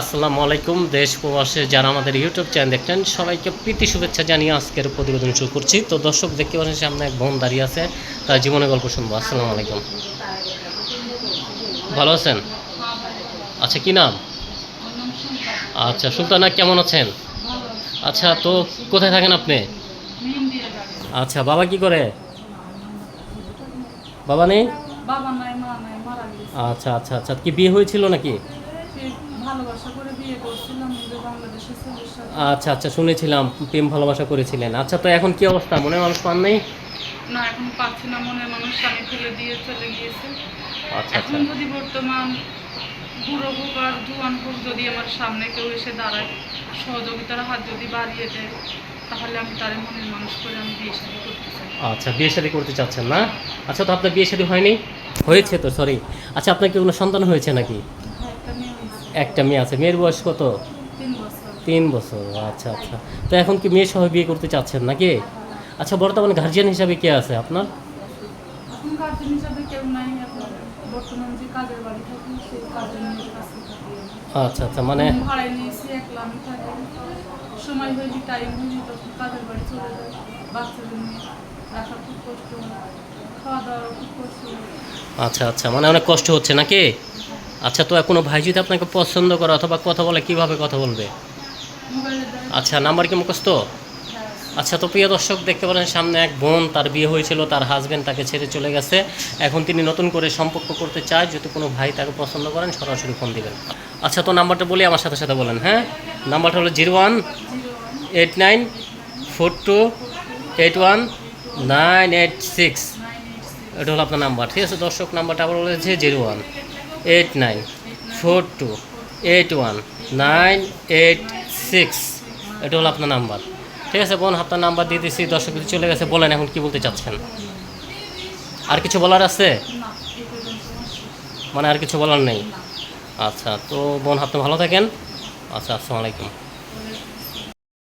আসসালামু আলাইকুম। দেশ প্রবাসে যারা আমাদের ইউটিউব চ্যানেল দেখছেন সবাইকে প্রীতি শুভেচ্ছা জানিয়ে আজকের প্রতিবেদন শুরু করছি। তো দর্শক দেখতে পাচ্ছেন সামনে এক বোন দাঁড়িয়ে আছে তার জীবনের গল্প শুনব। আসসালামু আলাইকুম। ভালো আছেন? আচ্ছা কি নাম? আচ্ছা সুলতানা কেমন আছেন? আচ্ছা তো কোথায় থাকেন আপনি? আচ্ছা বাবা কি করে? বাবা নেই? আচ্ছা আচ্ছা আচ্ছা কি বিয়ে হয়েছিল নাকি? আচ্ছা আচ্ছা শুনেছিলাম প্রেম ভালোবাসা করেছিলেন। আচ্ছা তো এখন কি অবস্থা? মনে মানুষ পান নেই? না এখন পাচ্ছি না মনের মানুষ স্বামী ফেলে দিয়ে চলে গিয়েছে। আচ্ছা আচ্ছা। এখন যদি বর্তমান বুড়ো হোক আর জুয়ান হোক যদি আমার সামনে কেউ এসে দাঁড়ায় সহযোগিতার হাত যদি বাড়িয়ে দেয় তাহলে আমি তার মনের মানুষ করে আমি বিয়ে শাদী করতে চাই। আচ্ছা বিয়ে শাদী করতে চাচ্ছেন না? আচ্ছা তো আপনার বিয়ে শাদী হয়নি? হয়েছে তো সরি আচ্ছা আপনার কি কোনো সন্তান হয়েছে নাকি? একটা মেয়ে আছে। মেয়ের বয়স কত? তিন বছর। আচ্ছা আচ্ছা। তো এখন কি মেয়ে সহ বিয়ে করতে চাচ্ছেন নাকি? আচ্ছা বর্তমানে গার্জিয়ান হিসাবে কে আছে আপনার? মেয়ের। আচ্ছা আচ্ছা মানে আমি ভাড়ায় নিয়েছি একলা আমি থাকি। সময় হয়েছে টাইম হয়েছে তখন কাজের বাড়ি চলে যায় বাচ্চাদের নিয়ে রাখা খুব কষ্ট। খাওয়া দাওয়া খুব কষ্ট। আচ্ছা আচ্ছা মানে অনেক কষ্ট হচ্ছে নাকি? আচ্ছা তো কোনো ভাই যদি আপনাকে পছন্দ করে অথবা কথা বলে কীভাবে কথা বলবে? আচ্ছা নাম্বার কি মুখস্থ? হ্যাঁ, আচ্ছা তো প্রিয় দর্শক দেখতে পারেন সামনে এক বোন তার বিয়ে হয়েছিল তার হাজবেন্ড তাকে ছেড়ে চলে গেছে। এখন তিনি নতুন করে সম্পর্ক করতে চায় যদি কোনো ভাই তাকে পছন্দ করেন সরাসরি ফোন দিবেন। আচ্ছা তো নাম্বারটা বলি আমার সাথে সাথে বলেন হ্যাঁ? নাম্বারটা হলো zero one eight nine four two eight one nine eight six. এটা হলো আপনার নাম্বার ঠিক আছে? দর্শক নাম্বারটা আবার বলেছে zero one. Eight nine four two eight one nine eight six এটা হলো আপনার নাম্বার। ঠিক আছে বোন, আপনার নাম্বার দিয়ে দিচ্ছি দর্শক চলে গেছে, বলেন এখন কি বলতে চাচ্ছেন। আর কিছু বলার আছে। মানে আর কিছু বলার নেই। আচ্ছা তো বোন আপনি ভালো থাকেন। আচ্ছা আসসালামু আলাইকুম।